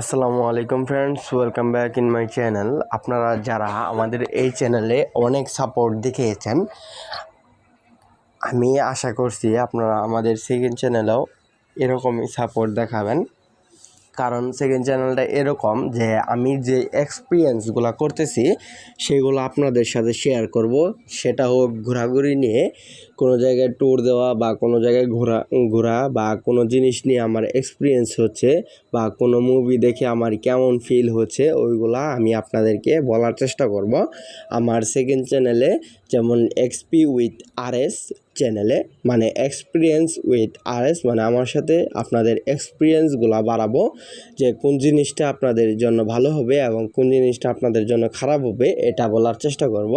আসসালামু আলাইকুম friends welcome back in my channel আপনারা যারা আমাদের এই চ্যানেলে অনেক সাপোর্ট দেখিয়েছেন, আমি আশা করছি আপনারা আমাদের সেকেন্ড চ্যানেলেও এরকমই সাপোর্ট দেখাবেন। কারণ সেকেন্ড চ্যানেলটা এরকম যে আমি যে এক্সপিরিয়েন্সগুলো করতেছি, সেগুলো আপনাদের সাথে শেয়ার করব। সেটা হোক ঘোরাঘুরি নিয়ে, কোনো জায়গায় ট্যুর দেওয়া বা কোনো জায়গায় ঘোরা ঘোরা বা কোনো জিনিস নিয়ে আমার এক্সপিরিয়েন্স হচ্ছে বা কোনো মুভি দেখে আমার কেমন ফিল হচ্ছে, ওইগুলা আমি আপনাদেরকে বলার চেষ্টা করব। আমার সেকেন্ড চ্যানেলে যেমন এক্সপি উইথ আর এস চ্যানেলে মানে এক্সপিরিয়েন্স উইথ আর এস মানে আমার সাথে আপনাদের এক্সপিরিয়েন্সগুলো বাড়াবো, যে কোন জিনিসটা আপনাদের জন্য ভালো হবে এবং কোন জিনিসটা আপনাদের জন্য খারাপ হবে, এটা বলার চেষ্টা করব।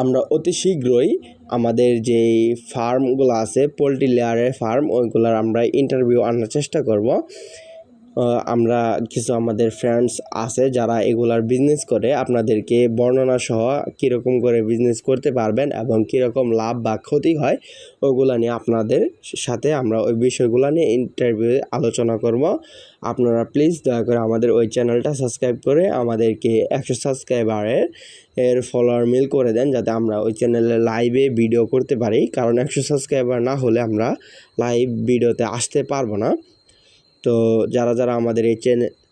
আমরা অতি শীঘ্রই আমাদের যেই ফার্মগুলো আছে, পোলট্রি লেয়ারের ফার্ম ওইগুলোর আমরা ইন্টারভিউ আনার চেষ্টা করব। আমরা কিছু আমাদের ফ্রেন্ডস আছে যারা এগুলার বিজনেস করে, আপনাদেরকে বর্ণনা সহ কীরকম করে বিজনেস করতে পারবেন এবং কীরকম লাভ বা ক্ষতি হয়, ওগুলা নিয়ে আপনাদের সাথে আমরা ওই বিষয়গুলো নিয়ে ইন্টারভিউ আলোচনা করব। আপনারা প্লিজ দয়া করে আমাদের ওই চ্যানেলটা সাবস্ক্রাইব করে আমাদেরকে একশো সাবস্ক্রাইবারের এর ফলোয়ার মিল করে দেন, যাতে আমরা ওই চ্যানেলে লাইভে ভিডিও করতে পারি। কারণ একশো সাবস্ক্রাইবার না হলে আমরা লাইভ ভিডিওতে আসতে পারব না। তো যারা যারা আমাদের এই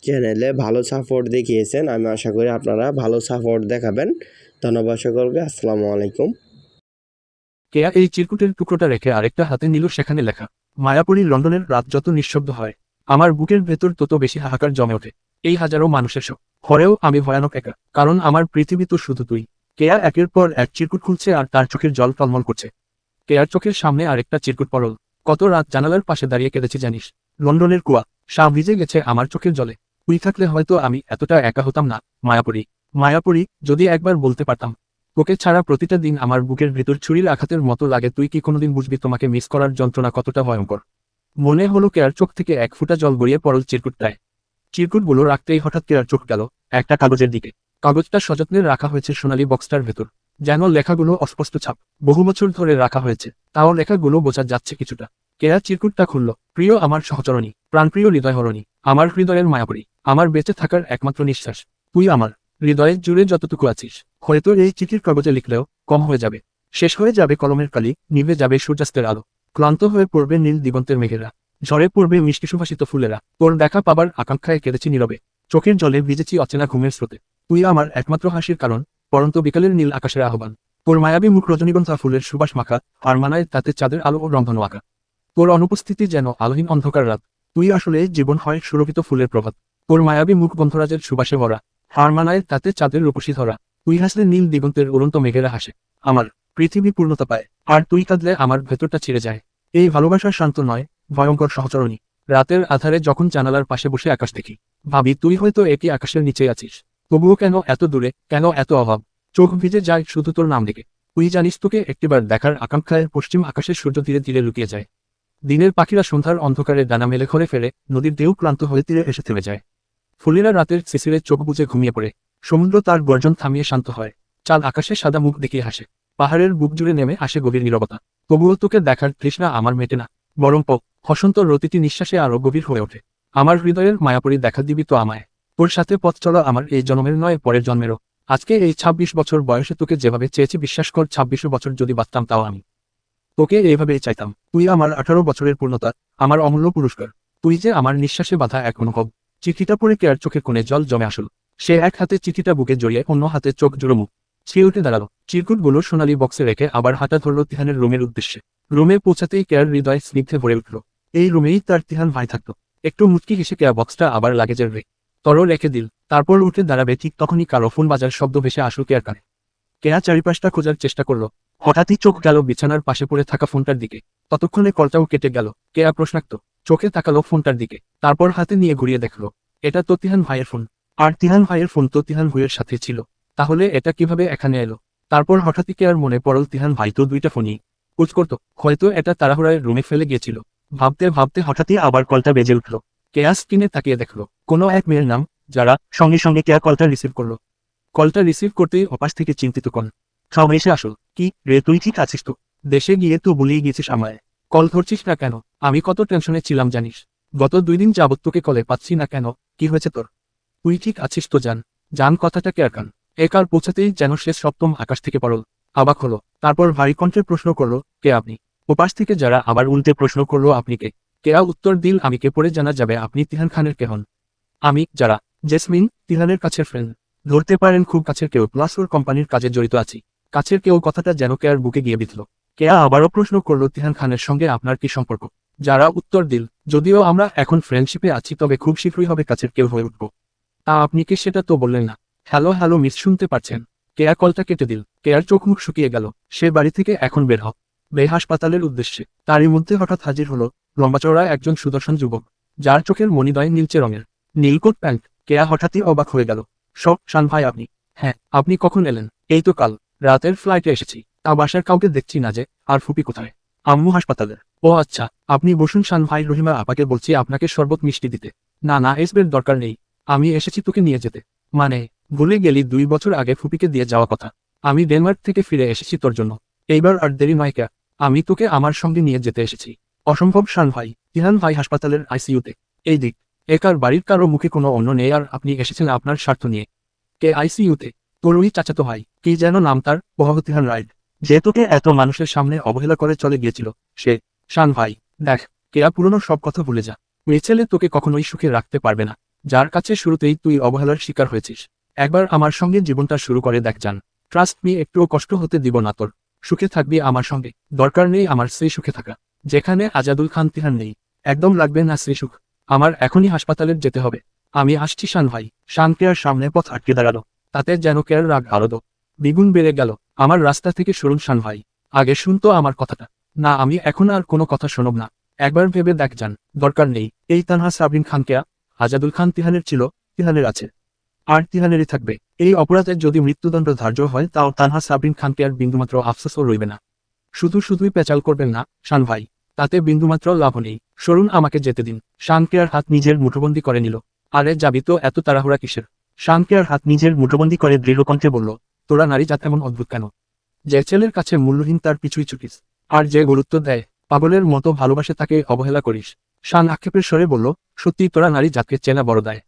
চ্যানেলে ভালো সাপোর্ট দেখিয়েছেন, আমি আশা করি আপনারা ভালো সাপোর্ট দেখাবেন। ধন্যবাদ সকলকে, আসসালামু আলাইকুম। কেয়া এই চিরকুটের টুকরোটা রেখে আরেকটা হাতে নিল, সেখানে লেখা, মায়াপুরী লন্ডনের রাত যত নিঃশব্দ হয়, আমার বুকের ভেতর তত বেশি হাহাকার জমে ওঠে। এই হাজারো মানুষের শোক। হরেও আমি ভয়ানক একা, কারণ আমার পৃথিবী তো শুধু তুই। কেয়া একের পর এক চিরকুট খুলছে আর তার চোখের জল টলমল করছে। কেয়ার চোখের সামনে আরেকটা চিরকুট পরল কত রাত জানালার পাশে দাঁড়িয়ে কেঁদেছি জানিস। লন্ডনের কুয়া। সা ভিজে গেছে আমার চোখের জলে। তুই থাকলে হয়তো আমি এতটা একা হতাম না, মায়াপুরী। মায়াপুরী, যদি একবার বলতে পারতাম। তোকে ছাড়া প্রতিটা দিন আমার বুকের ভেতর ছুরির আঘাতের মতো লাগে, তুই কি কোনোদিন বুঝবি তোমাকে মিস করার যন্ত্রণা কতটা ভয়ঙ্কর? মনে হলো কেয়ার চোখ থেকে এক ফুটা জল গড়িয়ে পড়ল চিরকুটটায় চিরকুটগুলো রাখতেই হঠাৎ কেয়ার চোখ গেল একটা কাগজের দিকে। কাগজটা সযত্নে রাখা হয়েছে সোনালী বক্সটার ভেতর। যেন লেখাগুলো অস্পষ্ট ছাপ। বহু বছর ধরে রাখা হয়েছে, তাও লেখাগুলো বোঝা যাচ্ছে কিছুটা। কেয়া চিরকুটটা খুলল। প্রিয় আমার সহচরণী, প্রাণপ্রিয় হৃদয় হৃদয়হরণী আমার হৃদয়ের মায়াপুরী, আমার বেঁচে থাকার একমাত্র নিঃশ্বাস। তুই আমার হৃদয়ের জুড়ে যতটুকু আছিস হয়তো এই চিঠির কাগজে লিখলেও কম হয়ে যাবে। শেষ হয়ে যাবে কলমের কালি, নিভে যাবে সূর্যাস্তের আলো। ক্লান্ত হয়ে পড়বে নীল দিগন্তের মেঘেরা। ঝরে পড়বে মিষ্টি সুভাষিত ফুলেরা। তোর দেখা পাবার আকাঙ্ক্ষায় কেঁদেছি নীরবে। চোখের জলে ভিজেছি অচেনা ঘুমের স্রোতে। তুই আমার একমাত্র হাসির কারণ, পরন্ত বিকালের নীল আকাশের আহ্বান। তোর মায়াবী মুখ রজনীগন্ধা ফুলের সুবাস মাখা, আর মানায় তাতে চাঁদের আলো ও রন্ধন আঁকা। তোর অনুপস্থিতি যেন আলোহীন অন্ধকার রাত। তুই আসলে জীবন হয় সুরভিত ফুলের প্রভাত। তোর মায়াবী মুখ বন্ধরাজের সুবাসে ভরা। হার মানায় তাতে চাঁদের রূপসী ধরা। তুই হাসলে নীল দিগন্তের উড়ন্ত মেঘেরা হাসে। আমার পৃথিবী পূর্ণতা পায়। আর তুই কাঁদলে আমার ভেতরটা ছিঁড়ে যায়। এই ভালোবাসা শান্ত নয়, ভয়ঙ্কর সহচরণী রাতের আধারে যখন জানালার পাশে বসে আকাশ দেখি, ভাবি তুই হয়তো একই আকাশের নিচে আছিস। তবুও কেন এত দূরে? কেন এত অভাব? চোখ ভিজে যায় শুধু তোর নাম দেখে। তুই জানিস তোকে একটিবার দেখার আকাঙ্ক্ষায় পশ্চিম আকাশের সূর্য ধীরে ধীরে লুকিয়ে যায়। দিনের পাখিরা সন্ধ্যার অন্ধকারে ডানা মেলে ঘরে ফেরে নদীর ঢেউ ক্লান্ত হয়ে তীরে এসে থেমে যায়। ফুলেরা রাতের শিশিরে চোখ বুজে ঘুমিয়ে পড়ে। সমুদ্র তার গর্জন থামিয়ে শান্ত হয়। চাঁদ আকাশে সাদা মুখ দেখিয়ে হাসে। পাহাড়ের বুক জুড়ে নেমে আসে গভীর নীরবতা। তবুও তোকে দেখার তৃষ্ণা আমার মেটে না। বরং প, হসন্ত রতিটি নিঃশ্বাসে আরও গভীর হয়ে ওঠে। আমার হৃদয়ের মায়াপরি দেখা দিবি তো আমায়। তোর সাথে পথ চলা আমার এই জন্মের নয়, পরের জন্মেরও। আজকে এই ২৬ বছর বয়সে তোকে যেভাবে চেয়েছি, বিশ্বাস কর, ছাব্বিশ বছর যদি বাঁচতাম তাও আমি। তোকে এইভাবেই চাইতাম। তুই আমার আঠারো বছরের পূর্ণতা, আমার অমূল্য পুরস্কার। তুই যে আমার নিঃশ্বাসে বাধা এক অনুভব চিঠিটা পড়ে কেয়ার চোখে কোণে জল জমে আসল? সে এক হাতে চিঠিটা বুকে জড়িয়ে অন্য হাতে চোখ জুড়ো মুখ। সে উঠে দাঁড়াল। চিরকুটগুলো সোনালি বক্সে রেখে আবার হাঁটা ধরল তিহানের রুমের উদ্দেশ্যে। রুমে পৌঁছাতেই কেয়ার হৃদয় স্নিগ্ধে ভরে উঠল। এই রুমেই তার তিহান ভাই থাকতো। একটু মুচকি হেসে কেয়া বক্সটা আবার লাগেজের রে। তর রেখে দিল। তারপর উঠে দাঁড়াবে ঠিক তখনই কারও ফোন বাজার শব্দ ভেসে আসল কেয়ার কানে। কেয়া চারিপাশটা খোঁজার চেষ্টা করল। হঠাৎই চোখ গেল বিছানার পাশে পড়ে থাকা ফোনটার দিকে। ততক্ষণে কলটাও কেটে গেল। কেয়া প্রশ্নাক্ত? চোখে তাকালো ফোনটার দিকে। তারপর হাতে নিয়ে ঘুরিয়ে দেখল। এটা তো তিহান ভাইয়ের ফোন। আর তিহান ভাইয়ের ফোন তো তিহান সাথে ছিল। তাহলে এটা কীভাবে এখানে এলো? তারপর হঠাৎই কেয়ার মনে পড়ল তিহান ভাই তো দুইটা ফোনই। কুচ করতো। হয়তো এটা তাড়াহুড়ায় রুমে ফেলে গিয়েছিল। ভাবতে ভাবতে হঠাৎই আবার কলটা বেজে উঠল। কেয়া স্ক্রিনে তাকিয়ে দেখল। কোনো এক মেয়ের নাম, যারা সঙ্গে সঙ্গে কেয়া কলটা রিসিভ করল। কলটা রিসিভ করতেই অপাশ থেকে চিন্তিত কন সব এসে আসল কি রে, তুই ঠিক আছিস তো? দেশে গিয়ে তো বলিয়ে গিয়েছিস আমায়। কল ধরছিস না কেন? আমি কত টেনশনে ছিলাম, জানিস? গত দুই দিন যাবত তোকে কলে পাচ্ছি না কেন? কি হয়েছে তোর? তুই ঠিক আছিস তো, জান? জান কথাটা কে আরকান একার পৌঁছাতেই যেন সে সপ্তম আকাশ থেকে পড়ল। অবাক হলো। তারপর ভারী প্রশ্ন করল, কে আপনি? ওপাশ থেকে যারা আবার উল্টে প্রশ্ন করল, আপনি কে? কেয়া উত্তর দিল, আমি কে? পড়ে জানা যাবে, আপনি তিহান খানের কে হন? আমি, যারা। জেসমিন, তিহানের কাছের ফ্রেন্ড ধরতে পারেন খুব কাছের কেউ প্লাস ওর কোম্পানির কাজে জড়িত আছি। কাছের কেউ কথাটা যেন কেয়ার বুকে গিয়ে বিঁধল কেয়া আবারও প্রশ্ন করল তিহান খানের সঙ্গে আপনার কি সম্পর্ক? যারা উত্তর দিল, যদিও আমরা এখন ফ্রেন্ডশিপে আছি, তবে খুব শীঘ্রই হবে কাছের কেউ হয়ে উঠব। তা আপনি কি সেটা তো বললেন না? হ্যালো হ্যালো, মিস, শুনতে পারছেন। কেয়া কলটা কেটে দিল। কেয়ার চোখ মুখ শুকিয়ে গেল। সে বাড়ি থেকে এখন বের হ বে হাসপাতালের উদ্দেশ্যে। তারই মধ্যে হঠাৎ হাজির হলো লম্বাচড়া একজন সুদর্শন যুবক, যার চোখের মণিদয় নীলচে রঙের। নীলকোট প্যান্ট। কেয়া হঠাৎই অবাক হয়ে গেল। সব শান ভাই, আপনি? হ্যাঁ আপনি কখন এলেন? এই তো কাল। রাতের ফ্লাইটে এসেছি। তা বাসার কাউকে দেখছি না যে, আর ফুপি কোথায়? আম্মু হাসপাতালের ও আচ্ছা আপনি বসুন শান ভাই রহিমা আপাকে বলছি আপনাকে শরবত মিষ্টি দিতে। না না এসবের দরকার নেই। আমি এসেছি তোকে নিয়ে যেতে। মানে ভুলে গেলি দুই বছর আগে ফুপিকে দিয়ে যাওয়া কথা। আমি ডেনমার্ক থেকে ফিরে এসেছি তোর জন্য। এইবার আর দেরি নয় কে? আমি তোকে আমার সঙ্গে নিয়ে যেতে এসেছি। অসম্ভব শান ভাই তিহান ভাই হাসপাতালের আইসিইউতে। এই দিক একার বাড়ির কারও মুখে কোনো অন্য নেই আর আপনি এসেছেন আপনার স্বার্থ নিয়ে। কে আইসিইউতে? তোর ওই চাচাতো ভাই, কি যেন নাম তার বহতিহান রাইড যে তোকে এত মানুষের সামনে অবহেলা করে চলে গিয়েছিল, সে, শান ভাই, দেখ, কেয়া পুরনো সব কথা ভুলে যা। মেয়ে তোকে কখনোই সুখে রাখতে পারবে না। যার কাছে শুরুতেই তুই অবহেলার শিকার হয়েছিস। একবার আমার সঙ্গে জীবনটা শুরু করে দেখ যান ট্রাস্ট মি একটুও কষ্ট হতে দিব না তোর। সুখে থাকবি আমার সঙ্গে। দরকার নেই আমার সেই সুখে থাকা। যেখানে আজাদুল খান তিহান নেই। একদম লাগবে না সেই সুখ। আমার এখনই হাসপাতালে যেতে হবে। আমি আসছি শান ভাই। শান কেয়ার সামনে পথ আটকে দাঁড়াল। তাতে যেন কেয়ার রাগ আরদ দ্বিগুণ বেড়ে গেল। আমার রাস্তা থেকে সরুন শান ভাই। আগে শুনতো আমার কথাটা। না, আমি এখন আর কোনো কথা শোনব না। একবার ভেবে দেখ যান দরকার নেই। এই তানহা সাবরিন খান কেয়া আজাদুল খান তিহানের ছিল, তিহানের আছে। আর তিহানেরই থাকবে। এই অপরাধের যদি মৃত্যুদণ্ড ধার্য হয়, তাও তানহা সাবরিন খানকে আর বিন্দুমাত্র আফসোসও রইবে না। শুধু শুধুই পেঁচাল করবেন না, শান ভাই। তাতে বিন্দুমাত্র লাভ নেই। সরুন আমাকে যেতে দিন। শানকেয়ার হাত নিজের মুঠোবন্দি করে নিল। আরে যাবি তো এত তাড়াহুড়া কিসের? শানকেয়ার হাত নিজের মুঠোবন্দি করে দৃঢ়কণ্ঠে বলল, তোরা নারী জাত এমন অদ্ভুত কেন? যে ছেলের কাছে মূল্যহীন তার পিছুই ছুটিস, আর যে গুরুত্ব দেয়, পাগলের মতো ভালোবাসে তাকে অবহেলা করিস। শান আক্ষেপের স্বরে বলল, সত্যি তোরা নারী জাতকে চেনা বড় দেয়।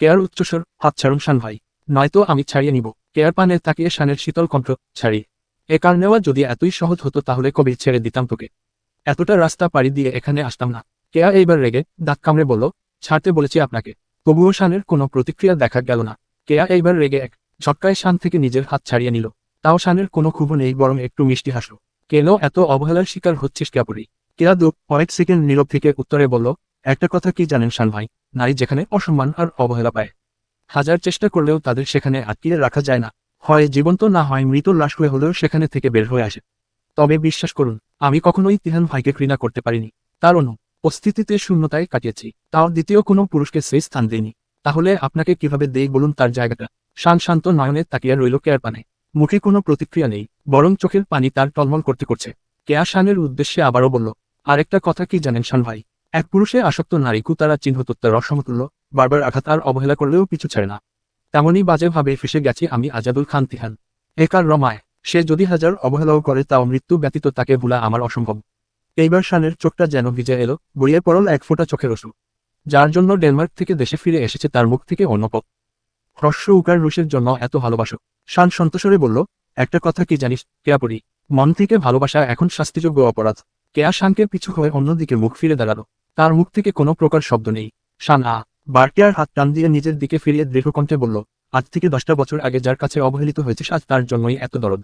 কেয়ার উচ্চস্বর, হাত ছাড়ুন শান ভাই। নয়তো আমি ছাড়িয়ে নিব। কেয়ার পানে তাকিয়ে শানের শীতল কণ্ঠ, ছাড়ি। এ কার নেওয়া যদি এতই সহজ হতো তাহলে কবে ছেড়ে দিতাম তোকে। এতটা রাস্তা পাড়ি দিয়ে এখানে আসতাম না। কেয়া এইবার রেগে দাঁত কামড়ে বলল, ছাড়তে বলেছি আপনাকে। তবুও শানের কোনো প্রতিক্রিয়া দেখা গেল না। কেয়া এইবার রেগে এক ঝটকায় শান থেকে নিজের হাত ছাড়িয়ে নিল। তাও শানের কোনো ক্ষোভ নেই, বরং একটু মিষ্টি হাসল। কেন, এত অবহেলার শিকার হচ্ছিস ক্যাপুরি কেয়া দু কয়েক সেকেন্ড নীরব থেকে উত্তরে বলল, একটা কথা কি জানেন শান ভাই? নারী যেখানে অসম্মান আর অবহেলা পায়। হাজার চেষ্টা করলেও তাদের সেখানে আটকিয়ে রাখা যায় না। হয় জীবন্ত না হয় মৃত লাশ হয়ে হলেও সেখানে থেকে বের হয়ে আসে। তবে বিশ্বাস করুন, আমি কখনোই তিহান ভাইকে ঘৃণা করতে পারিনি। তার অনু উপস্থিতিতে শূন্যতায় কাটিয়েছি। তাও দ্বিতীয় কোনো পুরুষকে সেই স্থান দেয়নি তাহলে আপনাকে কীভাবে দেই বলুন তার জায়গাটা? শান শান্ত নয়নে তাকিয়া রইল কেয়ার পানে। মুখে কোনো প্রতিক্রিয়া নেই, বরং চোখের পানি তার টলমল করতে করছে। কেয়া শানের উদ্দেশ্যে আবারও বলল, আরেকটা কথা কি জানেন শান ভাই? এক পুরুষে আসক্ত নারীকু তারা চিহ্ন তত্ত্বের অসমতুল্য, বারবার আঘাত আর অবহেলা করলেও পিছু ছাড়ে না। তেমনই বাজেভাবে ফেসে গেছি আমি আজাদুল খান তিহান। একার রমায়? সে যদি হাজার অবহেলাও করে তাও মৃত্যু ব্যতীত তাকে ভুলা আমার অসম্ভব। এইবার শানের চোখটা যেন ভিজে এলো, গড়িয়ে পড়ল এক ফোঁটা চোখের ওষুধ। যার জন্য ডেনমার্ক থেকে দেশে ফিরে এসেছে তার মুখ থেকে অন্যপক হ্রস্ব উকার রুশের জন্য এত ভালোবাসো। শান সন্তোষরে বলল, একটা কথা কি জানিস, কেয়াপুরি? মন থেকে ভালোবাসা এখন শাস্তিযোগ্য অপরাধ। কেয়া শানকে পিছু হয়ে অন্যদিকে মুখ ফিরে দাঁড়াল। তার মুখ থেকে কোনো প্রকার শব্দ নেই। শান আ বারটিয়ার হাত টান দিয়ে নিজের দিকে ফিরিয়ে দৃঢ়কণ্ঠে বলল, আজ থেকে দশটা বছর আগে যার কাছে অবহেলিত হয়েছে আজ তার জন্যই এত দরদ।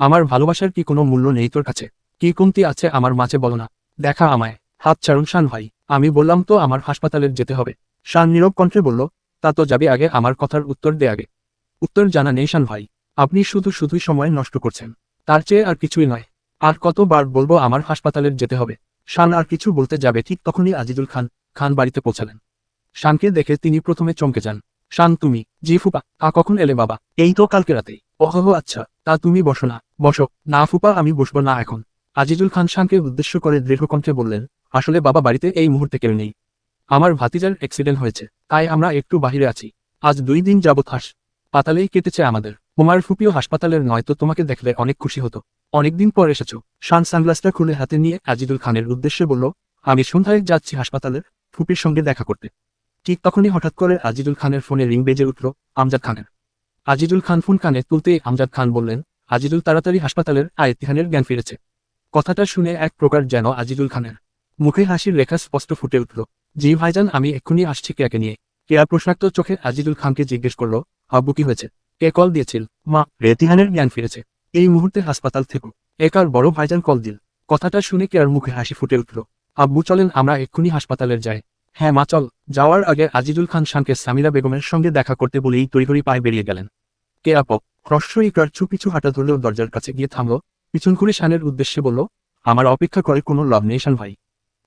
আমার ভালোবাসার কি কোনো মূল্য নেই তোর কাছে? কি কমতি আছে আমার মাঝে বলো না। দেখা আমায়। হাত ছাড়ুন শান ভাই। আমি বললাম তো আমার হাসপাতালে যেতে হবে। শান নীরব কণ্ঠে বলল, তা তো যাবি আগে আমার কথার উত্তর দে আগে। উত্তর জানা নেই শান ভাই। আপনি শুধু শুধুই সময় নষ্ট করছেন। তার চেয়ে আর কিছুই নয়। আর কতবার বলব আমার হাসপাতালে যেতে হবে। শান আর কিছু বলতে যাবে ঠিক তখনই আজিজুল খান খান বাড়িতে পৌঁছালেন। শানকে দেখে তিনি প্রথমে চমকে যান। শান, তুমি? জি ফুপা, তা কখন এলে বাবা? এই তো কালকে রাতেই। ওহো আচ্ছা তা তুমি বসো না। বসো। না ফুপা, আমি বসবো না এখন। আজিজুল খান শানকে উদ্দেশ্য করে দৃঢ়কণ্ঠে বললেন, আসলে বাবা বাড়িতে এই মুহূর্তে কেউ নেই। আমার ভাতিজার অ্যাক্সিডেন্ট হয়েছে, তাই আমরা একটু বাহিরে আছি। আজ দুই দিন যাবৎ হাস, পাতালেই কেটেছে আমাদের। তোমার ফুপিও হাসপাতালের নয়তো তোমাকে দেখলে অনেক খুশি হতো। অনেকদিন পর এসেছ। শান সানগ্লাসটা খুলে হাতে নিয়ে আজিদুল খানের উদ্দেশ্যে বলল, আমি সন্ধ্যায় যাচ্ছি হাসপাতালের ফুপির সঙ্গে দেখা করতে। ঠিক তখনই হঠাৎ করে আজিজুল খানের ফোনে রিং বেজে উঠল আমজাদ খানের। আজিজুল খান ফোন কানে তুলতেই আমজাদ খান বললেন, আজিজুল তাড়াতাড়ি হাসপাতালের আয় তিহানের জ্ঞান ফিরেছে। কথাটা শুনে এক প্রকার যেন আজিজুল খানের মুখে হাসির রেখা স্পষ্ট ফুটে উঠল। জি ভাইজান, আমি এক্ষুনি আসছি কেয়াকে নিয়ে। কেয়া প্রশ্নাক্ত চোখে আজিজুল খানকে জিজ্ঞেস করল, আব্বু কি হয়েছে? কে কল দিয়েছিল? মা, রেতিহানের জ্ঞান ফিরেছে। এই মুহূর্তে হাসপাতাল থেকে। একার বড় ভাইজান কল দিল? কথাটা শুনে কেয়ার মুখে হাসি ফুটে উঠল। আব্বু, চলেন আমরা এক্ষুনি হাসপাতালের যাই। হ্যাঁ মা, চল। যাওয়ার আগে আজিজুল খান শানকে সামিরা বেগমের সঙ্গে দেখা করতে বলেই তড়িঘড়ি পায়ে বেরিয়ে গেলেন। কে আপক হ্রস্ব ইকরার চু পিছু হাঁটা ধরলেও দরজার কাছে গিয়ে থামল। পিছন ঘুরে শানের উদ্দেশ্যে বলল, আমার অপেক্ষা করে কোনো লাভ নেই, শান ভাই।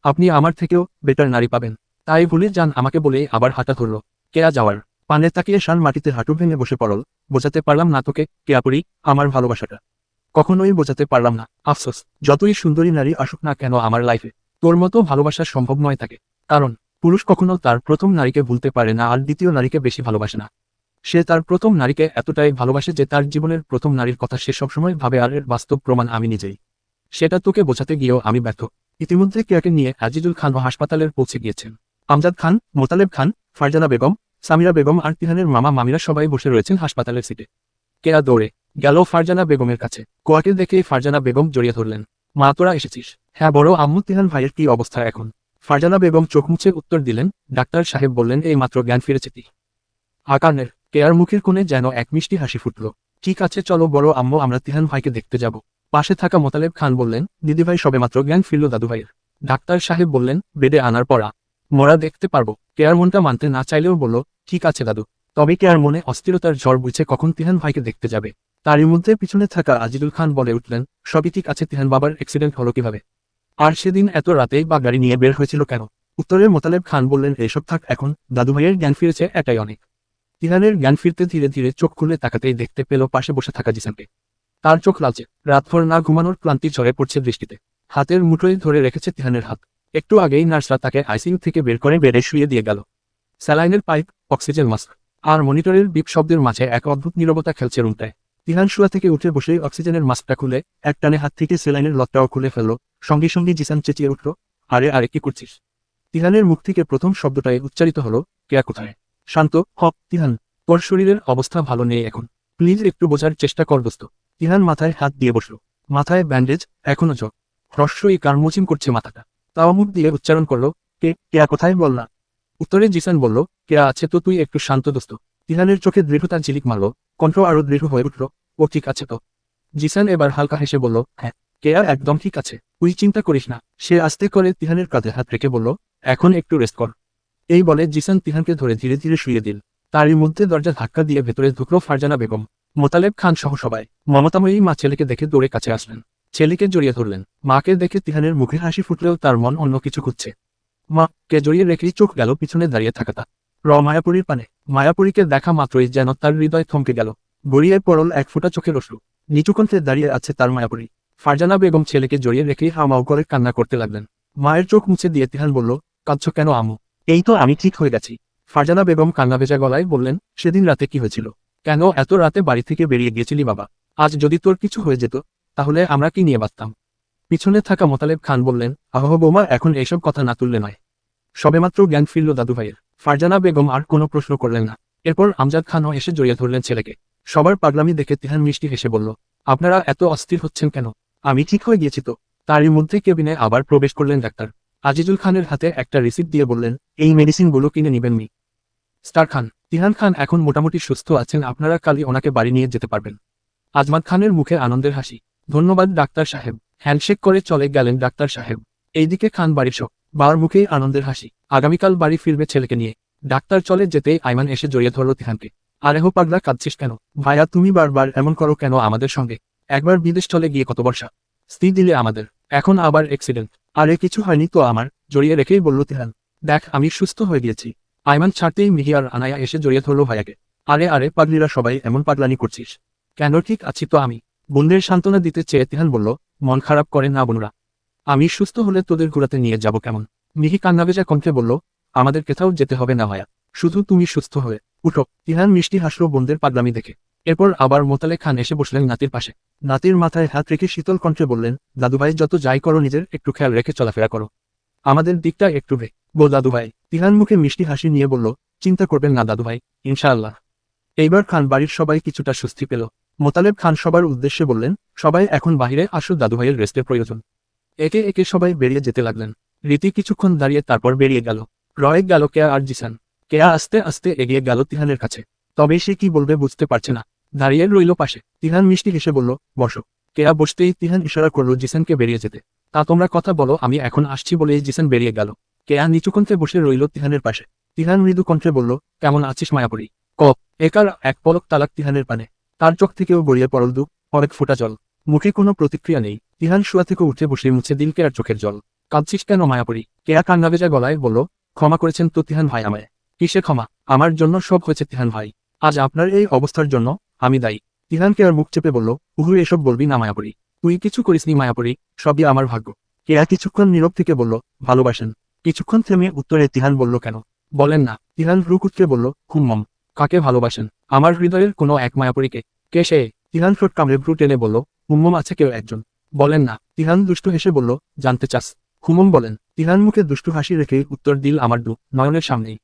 আপনি আমার থেকেও বেটার নারী পাবেন। তাই ভুলে যান আমাকে বলে আবার হাঁটা ধরল। কেয়া যাওয়ার। পানে তাকিয়ে শান মাটিতে হাঁটু ভেঙে বসে পড়ল। বোঝাতে পারলাম না তোকে কেয়াপুরি আমার ভালোবাসাটা। কখনোই বোঝাতে পারলাম না। আফসোস, যতই সুন্দরী নারী আসুক না কেন আমার লাইফে তোর মতো ভালোবাসা সম্ভব নয় তাকে। কারণ, পুরুষ কখনো তার প্রথম নারীকে ভুলতে পারে না আর দ্বিতীয় নারীকে বেশি ভালোবাসে না। সে তার প্রথম নারীকে এতটাই ভালোবাসে যে তার জীবনের প্রথম নারীর কথা সে সবসময় ভাবে আর এর বাস্তব প্রমাণ আমি নিজেই। সেটা তোকে বোঝাতে গিয়েও আমি ব্যর্থ। ইতিমধ্যে কেয়াকে নিয়ে আজিজুল খান ও হাসপাতালের পৌঁছে গিয়েছেন। আমজাদ খান, মোতালেব খান, ফারজানা বেগম, সামিরা বেগম আর তিহানের মামা মামিরা সবাই বসে রয়েছেন হাসপাতালের সিটে। কেয়া দৌড়ে গেল ফারজানা বেগমের কাছে। কোয়াকে দেখে ফারজানা বেগম জড়িয়ে ধরলেন। মা, তোরা এসেছিস? হ্যাঁ বড়, আম্মু তিহান ভাইয়ের কি অবস্থা এখন? ফারজানা বেগম চোখ মুছে উত্তর দিলেন। ডাক্তার সাহেব বললেন, এই মাত্র জ্ঞান ফিরেছে তি আকানের কেয়ার মুখের কোণে যেন এক মিষ্টি হাসি ফুটল। ঠিক আছে, চলো বড় আম্মু, আমরা তিহান ভাইকে দেখতে যাব। পাশে থাকা মোতালেব খান বললেন, দিদিভাই সবেমাত্র জ্ঞান ফিরল দাদু ভাইয়ের ডাক্তার সাহেব বললেন, বেডে আনার পরা মরা দেখতে পারব। কেয়ার মনটা মানতে না চাইলেও বলল, ঠিক আছে দাদু। তবে কেয়ার মনে অস্থিরতার ঝড় বুঝে কখন তিহান ভাইকে দেখতে যাবে? তারই মধ্যে পিছনে থাকা আজিদুল খান বলে উঠলেন, সবই ঠিক আছে, তিহান বাবার অ্যাক্সিডেন্ট হলো কীভাবে? আর সেদিন এত রাতেই বা গাড়ি নিয়ে বের হয়েছিল কেন? উত্তরের মোতালেব খান বললেন, এসব থাক এখন দাদু ভাইয়ের জ্ঞান ফিরেছে এটাই অনেক। তিহানের জ্ঞান ফিরতে ধীরে ধীরে চোখ খুলে তাকাতেই দেখতে পেল পাশে বসে থাকা জিসানকে। তার চোখ লালচে। রাতভর না ঘুমানোর ক্লান্তি ঝরে পড়ছে দৃষ্টিতে। হাতের মুঠোয় ধরে রেখেছে তিহানের হাত। একটু আগেই নার্সরা তাকে আইসিইউ থেকে বের করে বেডে শুয়ে দিয়ে গেল। স্যালাইনের পাইপ, অক্সিজেন মাস্ক আর মনিটরের বিপ শব্দের মাঝে এক অদ্ভুত নীরবতা খেলছে রুমটায়। তিহান শুয়া থেকে উঠে বসেই অক্সিজেনের মাস্কটা খুলে এক টানে হাত থেকে সেলাইনের লটটাও খুলে ফেলল। সঙ্গে সঙ্গে জিসান চেঁচিয়ে উঠল, আরে আরে, কি করছিস? তিহানের মুখ থেকে প্রথম শব্দটাই উচ্চারিত হলো কেয়া কোথায়? শান্ত হ, তিহান। তোর শরীরের অবস্থা ভালো নেই এখন। প্লিজ একটু বোঝার চেষ্টা কর, দোস্ত। তিহান মাথায় হাত দিয়ে বসল। মাথায় ব্যান্ডেজ এখনও জ্বর। হ্রস্বই কারমুচিম করছে মাথাটা। তাও মুখ দিয়ে উচ্চারণ করল, কে, কেয়া কোথায় বল না? উত্তরে জিসান বলল, কেয়া আছে তো তুই একটু শান্ত, দোস্ত। তিহানের চোখে দৃঢ়তার ঝিলিক মারল। কণ্ঠ আরও দৃঢ় হয়ে উঠল, ও ঠিক আছে তো? জিসান এবার হালকা হেসে বলল হ্যাঁ কেয়া একদম ঠিক আছে। তুই চিন্তা করিস না। সে আস্তে করে তিহানের কাঁধে হাত রেখে বলল, এখন একটু রেস্ট কর। এই বলে জিসান তিহানকে ধরে ধীরে ধীরে শুয়ে দিল। তারই মধ্যে দরজা ধাক্কা দিয়ে ভেতরে ঢুকলো ফারজানা বেগম। মোতালেব খান সহ সবাই। মমতাময়ী মা ছেলেকে দেখে দৌড়ে কাছে আসলেন। ছেলেকে জড়িয়ে ধরলেন। মাকে দেখে তিহানের মুখে হাসি ফুটলেও তার মন অন্য কিছু খুঁজছে। মা কে জড়িয়ে রেখেই চোখ গেল পিছনে দাঁড়িয়ে থাকাটা। র মায়াপুরীর পানে। মায়াপুরীকে দেখা মাত্রই যেন তার হৃদয় থমকে গেল। গড়িয়ে পড়ল এক ফোঁটা চোখের অশ্রু। নিচু কণ্ঠে দাঁড়িয়ে আছে তার মায়াপুরী। ফারজানা বেগম ছেলেকে জড়িয়ে রেখেই হামাও করে কান্না করতে লাগলেন। মায়ের চোখ মুছে দিয়ে তিহান বলল, কাঁদছ কেন আমু এই তো আমি ঠিক হয়ে গেছি। ফারজানা বেগম কান্না ভেজা গলায় বললেন, সেদিন রাতে কি হয়েছিল? কেন এত রাতে বাড়ি থেকে বেরিয়ে গিয়েছিলি বাবা? আজ যদি তোর কিছু হয়ে যেত, তাহলে আমরা কি নিয়ে বাঁচতাম? পিছনে থাকা মোতালেব খান বললেন, আহ, বৌমা, এখন এইসব কথা না তুললে নয়। সবেমাত্র জ্ঞান ফিরল দাদু ভাইয়ের। ফারজানা বেগম আর কোনো প্রশ্ন করলেন না। এরপর আমজাদ খানও এসে জড়িয়ে ধরলেন ছেলেকে। সবার পাগলামি দেখে তিহান মিষ্টি হেসে বলল, আপনারা এত অস্থির হচ্ছেন কেন? আমি ঠিক হয়ে গিয়েছি তো। তারই মধ্যে কেবিনে আবার প্রবেশ করলেন ডাক্তার। আজিজুল খানের হাতে একটা রিসিপ্ট দিয়ে বললেন, এই মেডিসিনগুলো কিনে নেবেন মি। স্টার খান, তিহান খান এখন মোটামুটি সুস্থ আছেন, আপনারা কালই ওনাকে বাড়ি নিয়ে যেতে পারবেন। আজমাদ খানের মুখে আনন্দের হাসি। ধন্যবাদ, ডাক্তার সাহেব। হ্যান্ডশেক করে চলে গেলেন ডাক্তার সাহেব। এইদিকে খান বাড়ির শোক বাবার মুখেই আনন্দের হাসি। আগামীকাল বাড়ি ফিরবে ছেলেকে নিয়ে। ডাক্তার চলে যেতেই আইমান এসে জড়িয়ে ধরল তিহানকে। আরে হো পাগলা, কাঁদছিস কেন? ভাইয়া, তুমি বারবার এমন করো কেন আমাদের সঙ্গে? একবার বিদেশ চলে গিয়ে কত বর্ষা। স্ত্রী দিলে আমাদের। এখন আবার অ্যাক্সিডেন্ট আরে কিছু হয়নি তো আমার, জড়িয়ে রেখেই বলল তেহান। দেখ, আমি সুস্থ হয়ে গিয়েছি। আইমান ছাড়তেই মিহি আর আনায়া এসে জড়িয়ে ধরল ভাইয়াকে। আরে আরে, পাগলিরা সবাই, এমন পাগলানি করছিস। কেন ঠিক আছি তো আমি? বোনদের সান্ত্বনা দিতে চেয়ে তেহান বলল, মন খারাপ করে না বোনরা। আমি সুস্থ হলে তোদের ঘোরাতে নিয়ে যাব কেমন? মিহি কান্নাবেজা কণ্ঠে বলল, আমাদের কোথাও যেতে হবে না ভাইয়া। শুধু তুমি সুস্থ হয়ে, উঠো। তিহান মিষ্টি হাসলো বোনদের পাগলামি দেখে। এরপর আবার মোতালে খান এসে বসলেন নাতির পাশে। নাতির মাথায় হাত রেখে শীতল কণ্ঠে বললেন, দাদুভাই, যত যাই করো নিজের, একটু খেয়াল রেখে চলাফেরা করো। আমাদের দিকটা একটু ভে গো দাদুভাই, তিহান মুখে মিষ্টি হাসি নিয়ে বলল, চিন্তা করবেন না দাদুভাই, ইনশাআল্লাহ। এইবার খান বাড়ির সবাই কিছুটা স্বস্তি পেল। মোতালেব খান সবার উদ্দেশ্যে বললেন, সবাই এখন বাহিরে আসো দাদুভাইয়ের রেস্টের প্রয়োজন। একে একে সবাই বেরিয়ে যেতে লাগলেন। রীতি কিছুক্ষণ দাঁড়িয়ে তারপর বেরিয়ে গেল। রয়ে গেল কেয়া আর জিসান। কেয়া আস্তে আস্তে এগিয়ে গেল তিহানের কাছে। তবে সে কি বলবে বুঝতে পারছে না। দাঁড়িয়ে রইল পাশে। তিহান মিষ্টি হেসে বলল, বসো। কেয়া বসতেই তিহান ইশারা করল, জিসানকে বেরিয়ে যেতে। তা তোমরা কথা বলো, আমি এখন আসছি বলে জিসান বেরিয়ে গেল। কেয়া নিচু কণ্ঠে বসে রইল তিহানের পাশে। তিহান মৃদু কণ্ঠে বলল, কেমন আছিস মায়াপুরী? ক একার এক পলক তালাক তিহানের পানে। তার চোখ থেকেও গড়িয়ে পড়ল দু অনেক ফোটা জল। মুখে কোনো প্রতিক্রিয়া নেই। তিহান শুয়া থেকে উঠে বসে মুছে দিল কেয়ার চোখের জল। কাঁদছিস কেন মায়াপুরী? কেয়া কান্না ভেজা গলায় বলল, ক্ষমা করেছেন তো তিহান ভাই আমায়। কিসে ক্ষমা? আমার জন্য সব হয়েছে তিহান ভাই। আজ আপনার এই অবস্থার জন্য আমি দায়ী। তিহানকে আর মুখ চেপে বলল উহু এসব বলবি না মায়াপুরী। তুই কিছু করিসনি মায়াপুরী, সবই আমার ভাগ্য। কেয়া কিছুক্ষণ নীরব থেকে বলল, ভালোবাসেন। কিছুক্ষণ থেমে উত্তরে তিহান বলল, কেন? বলেন না। তিহান রুকুতকে বলল হুম্মম কাকে ভালোবাসেন? আমার হৃদয়ের কোনো এক মায়াপুরীকে। কে সে? তিহান ঠোঁট কামড়ে ভ্রু টেনে বলল হুম্মম আছে কেউ একজন। বলেন না। তিহান দুষ্টু হেসে বলল, জানতে চাস। হুমম বলেন। তিহান মুখে দুষ্টু হাসি রেখে উত্তর দিল, আমার দু, নয়নের সামনেই।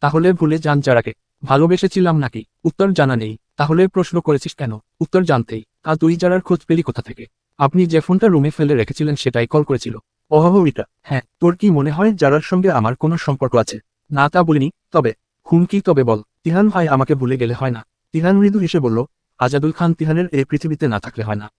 তাহলে ভুলে যান যারাকে। ভালোবেসেছিলাম নাকি? উত্তর জানা নেই। তাহলে প্রশ্ন করেছিস কেন? উত্তর জানতেই। তা তুই যারার খোঁজ পেলি কোথা থেকে? আপনি যে ফোনটা রুমে ফেলে রেখেছিলেন সেটাই কল করেছিল। এটা হ্যাঁ। তোর কি মনে হয় যারার সঙ্গে আমার কোনো সম্পর্ক আছে? না তা বলিনি। তবে হুমকি তবে বল। তিহান ভাই আমাকে ভুলে গেলে হয় না। তিহান মৃদু হেসে বলল আজাদুল খান তিহানের এই পৃথিবীতে না থাকলে হয় না।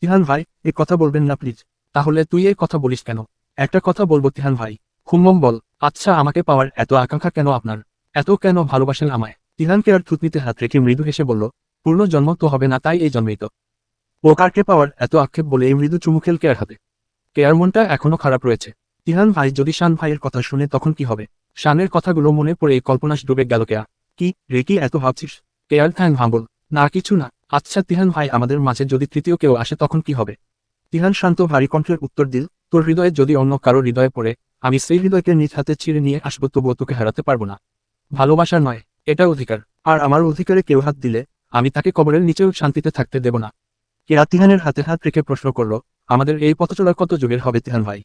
তিহান ভাই এ কথা বলবেন না প্লিজ। তাহলে তুই এই কথা বলিস কেন? একটা কথা বলব তিহান ভাই। হুম্মম বল আচ্ছা আমাকে পাওয়ার এত আকাঙ্ক্ষা কেন আপনার? এত কেন ভালোবাসেন আমায়? তিহানকে আর থুতনিতে হাত রেখে মৃদু হেসে বলল, পূর্ণ জন্ম তো হবে না, তাই এই জন্মেই তো। ও কারকে পাওয়ার এত আক্ষেপ বলে এই মৃদু চুমু খেল কেয়ার হাতে। কেয়ার মনটা এখনও খারাপ রয়েছে। তিহান ভাই, যদি শান ভাইয়ের কথা শুনে তখন কি হবে? শানের কথাগুলো মনে পড়ে কল্পনাস ডুবে গেল কেয়া। কি রে, কি এত ভাবছিস? কেয়ার থ্যাং ভাঙল। না, কিছু না। আচ্ছা তিহান ভাই, আমাদের মাঝে যদি তৃতীয় কেউ আসে তখন কি হবে? তিহান শান্ত, ভারী কণ্ঠের উত্তর দিল, তোর হৃদয়ে যদি অন্য কারও হৃদয়ে পড়ে, আমি সেই হৃদয়কে নিজ হাতে ছিঁড়ে নিয়ে আসব, তবুও তোকে হারাতে পারব না। ভালোবাসা নয় এটা অধিকার। আর আমার অধিকারে কেউ হাত দিলে, আমি তাকে কবরের নিচেও শান্তিতে থাকতে দেব না। কেয়া তিহানের হাতে হাত রেখে প্রশ্ন করল, আমাদের এই পথ চলা কত যুগের হবে তিহান ভাই?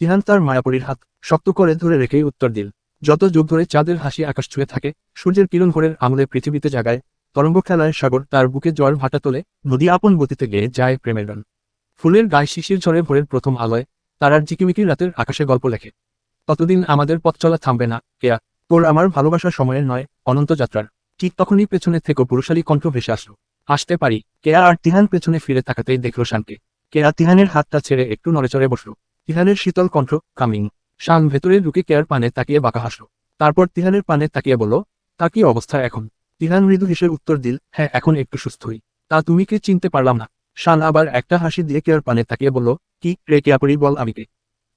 তিহান তার মায়াপুরীর হাত শক্ত করে ধরে রেখেই উত্তর দিল, যত যুগ ধরে চাঁদের হাসি আকাশ ছুঁয়ে থাকে, সূর্যের কিরণ ভোরের আমলে পৃথিবীতে জাগায়, তরঙ্গ খেলায় সাগর তার বুকে জল ভাটা তোলে, নদী আপন গতিতে গেয়ে যায় প্রেমের গান ফুলের গায়ে শিশির ঝরে ভোরের প্রথম আলোয় তারার ঝিকিমিকি রাতের আকাশে গল্প লেখে। ততদিন আমাদের পথ চলা থামবে না, কেয়া। তোর আমার ভালোবাসা সময়ের নয় অনন্ত যাত্রার ঠিক তখনই পেছনে থেকে পুরুষালী কণ্ঠ ভেসে আসলো। আসতে পারি। কেয়া আর তিহান পেছনে ফিরে তাকাতেই দেখল শানকে। কেয়া তিহানের হাতটা ছেড়ে একটু নড়েচড়ে বসল। তিহানের শীতল কণ্ঠ, কামিং। শান ভেতরে ঢুকে কেয়ার পানে তাকিয়ে বাঁকা হাসলো। তারপর তিহানের পানে তাকিয়ে বলল, তা কি অবস্থা এখন? তিহান মৃদু হেসে উত্তর দিল হ্যাঁ এখন একটু সুস্থই। তা তুমি কে চিনতে পারলাম না? শান আবার একটা হাসি দিয়ে কেয়ার পানে তাকিয়ে বলল, কি রে কেয়াপুরি বল আমি কে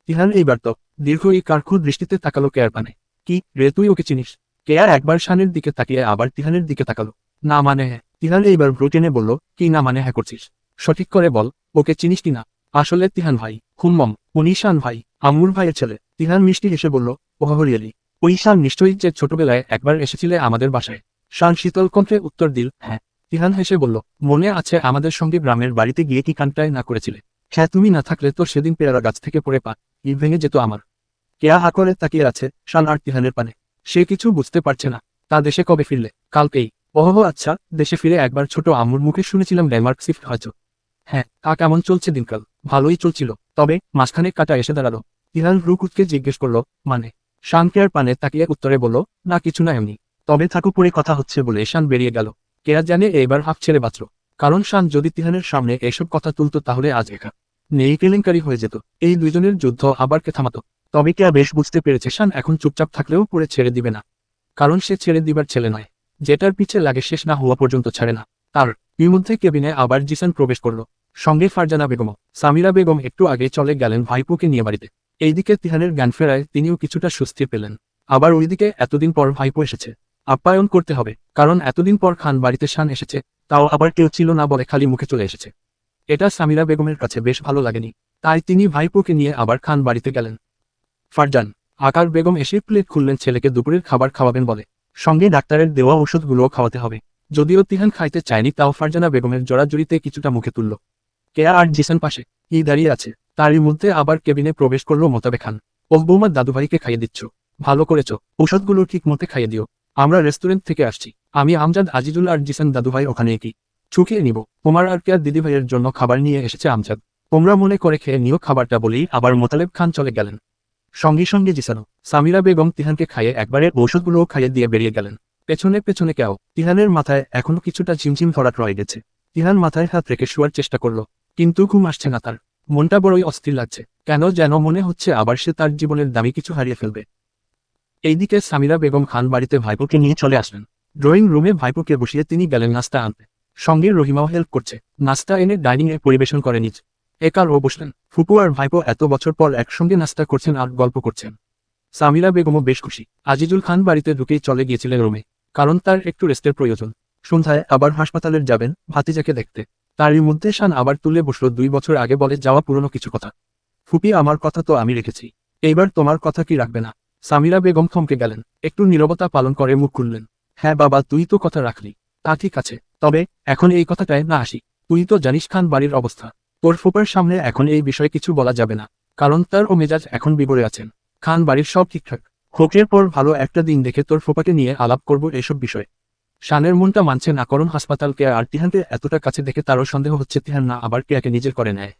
তিহান এইবার তো দীর্ঘ এই কার্খু দৃষ্টিতে তাকালো কেয়ার পানে। কি রে, তুই ওকে চিনিস? কেয়ার একবার শানের দিকে তাকিয়ে আবার তিহানের দিকে তাকালো। না মানে হ্যাঁ তিহান এইবার ব্রুটেনে বলল, কি না মানে হ্যাঁ করছিস? সঠিক করে বল, ওকে চিনিস কি না? আসলে তিহান ভাই, হুম্মম, উনি শান ভাই, আমুর ভাইয়ের ছেলে। তিহান মিষ্টি হেসে বলল, ওহ রিয়েলি ওই নিশ্চয়ই যে ছোটবেলায় একবার এসেছিলে আমাদের বাসায়। শান শীতল কণ্ঠে উত্তর দিল হ্যাঁ। তিহান হেসে বলল, মনে আছে আমাদের সঙ্গে গ্রামের বাড়িতে গিয়ে কি কানটায় না করেছিলে? হ্যাঁ তুমি না থাকলে তো সেদিন পেয়ারা গাছ থেকে পড়ে পা, ই ভেঙে যেত আমার। কেয়া হাকলে তাকিয়ে আছে? শান আর তিহানের পানে। সে কিছু বুঝতে পারছে না। তা দেশে কবে ফিরলে? কালকেই ওহ আচ্ছা দেশে ফিরে একবার ছোট আম্মুর মুখে শুনেছিলাম ডেনমার্ক শিফট হয়তো হ্যাঁ তা কেমন চলছে দিনকাল? ভালোই চলছিল। তবে মাঝখানে কাটা এসে দাঁড়াল। তিহান রুকুতকে জিজ্ঞেস করল মানে শান কেয়ার পানে তাকিয়ে উত্তরে বলল, না, কিছু না এমনি। তবে থাকু পরে কথা হচ্ছে বলে শান বেরিয়ে গেল। কেয়া জানে এবার হাফ ছেড়ে বাঁচল। কারণ শান যদি তিহানের সামনে এসব কথা তুলত তাহলে আজ একা। নেই কেলেঙ্কারি হয়ে যেত। এই দুজনের যুদ্ধ আবার কে থামাতো? তবে কেয়া বেশ বুঝতে পেরেছে, শান এখন চুপচাপ থাকলেও পরে ছেড়ে দিবে না। কারণ সে ছেড়ে দিবার ছেলে নয়। যেটার পিছে লাগে শেষ না হওয়া পর্যন্ত ছাড়ে না। তার এর মধ্যে কেবিনে আবার জিসান প্রবেশ করল। সঙ্গে ফারজানা বেগম সামিরা বেগম একটু আগে চলে গেলেন ভাইপোকে নিয়ে বাড়িতে। এইদিকে তিহানের জ্ঞান ফেরায় তিনিও কিছুটা স্বস্তি পেলেন। আবার ওইদিকে এতদিন পর ভাইপো এসেছে। আপ্যায়ন করতে হবে, কারণ এতদিন পর খান বাড়িতে শান এসেছে, তাও আবার কেউ ছিল না বলে খালি মুখে চলে এসেছে। এটা সামিরা বেগমের কাছে বেশ ভালো লাগেনি। তাই তিনি ভাইপোকে নিয়ে আবার খান বাড়িতে গেলেন। ফারজান আকার বেগম এসে প্লেট খুললেন ছেলেকে দুপুরের খাবার খাওয়াবেন বলে। সঙ্গে ডাক্তারের দেওয়া ওষুধগুলোও খাওয়াতে হবে। যদিও তিহান খাইতে চায়নি, তাও ফারজানা বেগমের জড়াজড়িতে কিছুটা মুখে তুলল। কেয়া আর জিসান পাশে? ই দাঁড়িয়ে আছে? তারই মধ্যে আবার কেবিনে প্রবেশ করল মোতাবে খান। ও বৌমা, দাদুভাইকে খাইয়ে দিচ্ছ। ভালো করেছ। ঔষধগুলো ঠিক মতে খাইয়ে দিও। আমরা রেস্টুরেন্ট থেকে আসছি। আমি আমজাদ আজিজুল আর জিসান দাদুভাই, ওখানে কি? চুকিয়ে নিব। তোমার আর কেয়ার দিদিভাইয়ের জন্য খাবার নিয়ে এসেছে আমজাদ। তোমরা মনে করে খেয়ে নিও, খাবারটা বলেই আবার মোতালেব খান চলে গেলেন। সঙ্গে সঙ্গে জিসানো, সামিরা বেগম তিহানকে খাইয়ে একবারের ঔষধগুলোও খাইয়ে দিয়ে বেরিয়ে গেলেন। পেছনে পেছনে কেউ, তিহানের মাথায় এখনও কিছুটা ঝিমঝিম ধরাট রয়ে গেছে। তিহান মাথায় হাত রেখে শোয়ার চেষ্টা করল, কিন্তু ঘুম আসছে না তার। মনটা বড়ই অস্থির লাগছে, কেন যেন মনে হচ্ছে আবার সে তার জীবনের দামি কিছু হারিয়ে ফেলবে। এইদিকে সামিরা বেগম খান বাড়িতে ভাইপোকে নিয়ে চলে আসলেন। ড্রয়িং রুমে ভাইপোকে বসিয়ে তিনি গেলেন নাস্তা আনতে। সঙ্গে রহিমাও হেল্প করছে। নাস্তা এনে ডাইনিং এ পরিবেশন করে নিজ একার ও বসলেন। ফুপু আর ভাইপো এত বছর পর একসঙ্গে নাস্তা করছেন আর গল্প করছেন। সামিরা বেগমও বেশ খুশি। আজিজুল খান বাড়িতে ঢুকেই চলে গিয়েছিলেন রোমে, কারণ তার একটু রেস্টের প্রয়োজন। সন্ধ্যায় আবার হাসপাতালের যাবেন ভাতিজাকে দেখতে। তারই মধ্যে শান আবার তুলে বসল দুই বছর আগে বলে যাওয়া পুরনো কিছু কথা। ফুপি, আমার কথা তো আমি রেখেছি। এইবার তোমার কথা কি রাখবে না? সামিরা বেগম থমকে গেলেন। একটু নীরবতা পালন করে মুখ খুললেন। হ্যাঁ বাবা, তুই তো কথা রাখলি। তা ঠিক আছে। তবে এখন এই কথাটায় না আসি। তুই তো জানিস খান বাড়ির অবস্থা। তোর ফুপার সামনে এখন এই বিষয়ে কিছু বলা যাবে না, কারণ তার ও মেজাজ এখন বিবরে আছেন। খান বাড়ির সব ঠিকঠাক। হোকের পর ভালো একটা দিন দেখে তোর ফোপাকে নিয়ে আলাপ করব এসব বিষয়ে। শানের মনটা মানছে না, করণ হাসপাতালকে আর তিহানকে এতটা কাছে দেখে তারও সন্দেহ হচ্ছে তিহান না আবার কেয়াকে নিজের করে নেয়।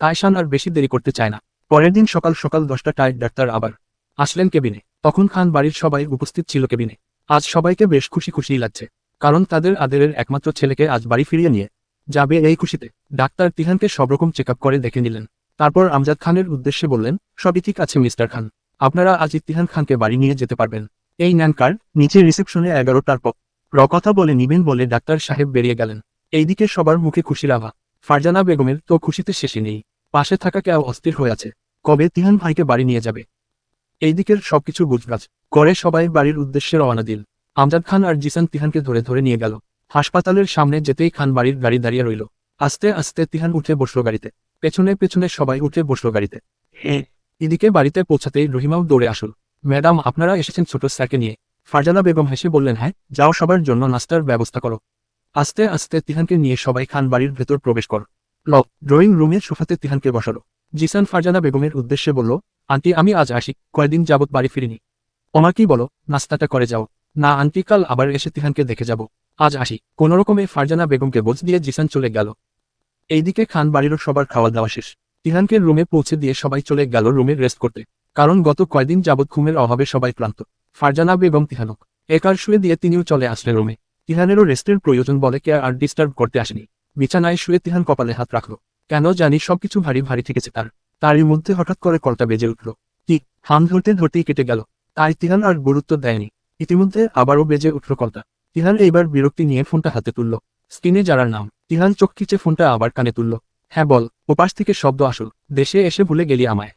তাই শান আর বেশি দেরি করতে চায় না। পরের দিন সকাল সকাল দশটাটায় ডাক্তার আবার আসলেন কেবিনে। তখন খান বাড়ির সবাই উপস্থিত ছিল কেবিনে। আজ সবাইকে বেশ খুশি খুশি লাগছে, কারণ তাদের আদেরের একমাত্র ছেলেকে আজ বাড়ি ফিরিয়ে নিয়ে যাবে এই খুশিতে। ডাক্তার তিহানকে সব রকম চেক করে দেখে নিলেন। তারপর আমজাদ খানের উদ্দেশ্যে বললেন, সবই ঠিক আছে, মিস্টার খান। আপনারা আজ ইতিহান খানকে বাড়ি নিয়ে যেতে পারবেন। এই নেন কার্ড, নিচে রিসেপশনে এগারোটার পর। র কথা বলে নিবেন বলে ডাক্তার সাহেব বেরিয়ে গেলেন। এইদিকে সবার মুখে খুশির আভা। ফারজানা বেগমের তো খুশিতে শেষে নেই। পাশে থাকা কেউ অস্থির হয়ে আছে। কবে তিহান ভাইকে বাড়ি নিয়ে যাবে? এইদিকের সবকিছু গুজগাছ করে সবাই বাড়ির উদ্দেশ্যে রওনা দিল। আমজাদ খান আর জিসান তিহানকে ধরে ধরে নিয়ে গেল। হাসপাতালের সামনে যেতেই খান বাড়ির গাড়ি দাঁড়িয়ে রইল। আস্তে আস্তে তিহান উঠে বসল গাড়িতে। পেছনে পেছনে সবাই উঠে বসল গাড়িতে। এদিকে বাড়িতে পৌঁছাতেই রহিমাও দৌড়ে আসল। ম্যাডাম আপনারা এসেছেন ছোট স্যারকে নিয়ে। ফারজানা বেগম হেসে বললেন হ্যাঁ যাও সবার জন্য নাস্তার ব্যবস্থা করো। আস্তে আস্তে তিহানকে নিয়ে সবাই খান বাড়ির ভেতর প্রবেশ কর। ল ড্রয়িং রুমের সোফাতে তিহানকে বসালো। জিসান ফারজানা বেগমের উদ্দেশ্যে বলল আন্টি আমি আজ আসি কয়দিন যাবত বাড়ি ফিরিনি। কি বলো নাস্তাটা করে যাও। না আন্টি কাল আবার এসে তিহানকে দেখে যাব। আজ আসি। কোনোরকমে ফারজানা বেগমকে বোঝ দিয়ে জিসান চলে গেল। এইদিকে খান বাড়িরও সবার খাওয়া দাওয়া শেষ। তিহানকে রুমে পৌঁছে দিয়ে সবাই চলে গেল রুমে রেস্ট করতে। কারণ গত কয়দিন যাবৎ ঘুমের অভাবে সবাই ক্লান্ত। ফারজানা বেগম তিহানক। একার শুয়ে দিয়ে তিনিও চলে আসলেন রুমে। তিহানেরও রেস্টের প্রয়োজন বলে কে আর ডিস্টার্ব করতে আসেনি। বিছানায় শুয়ে তিহান কপালে হাত রাখল। কেন জানি সবকিছু ভারী ভারী ঠেকেছে তার। তারই মধ্যে হঠাৎ করে কলটা বেজে উঠল। কি? হান ধরতে ধরতেই কেটে গেল। তাই তিহান আর গুরুত্ব দেয়নি। ইতিমধ্যে আবারও বেজে উঠল কলটা। তিহান এইবার বিরক্তি নিয়ে ফোনটা হাতে তুলল। স্ক্রিনে যারার নাম, তিহান চোখ খিচে ফোনটা আবার কানে তুলল। হ্যাঁ বল, ওপাশ থেকে শব্দ আসল। দেশে এসে ভুলে গেলি আমায়।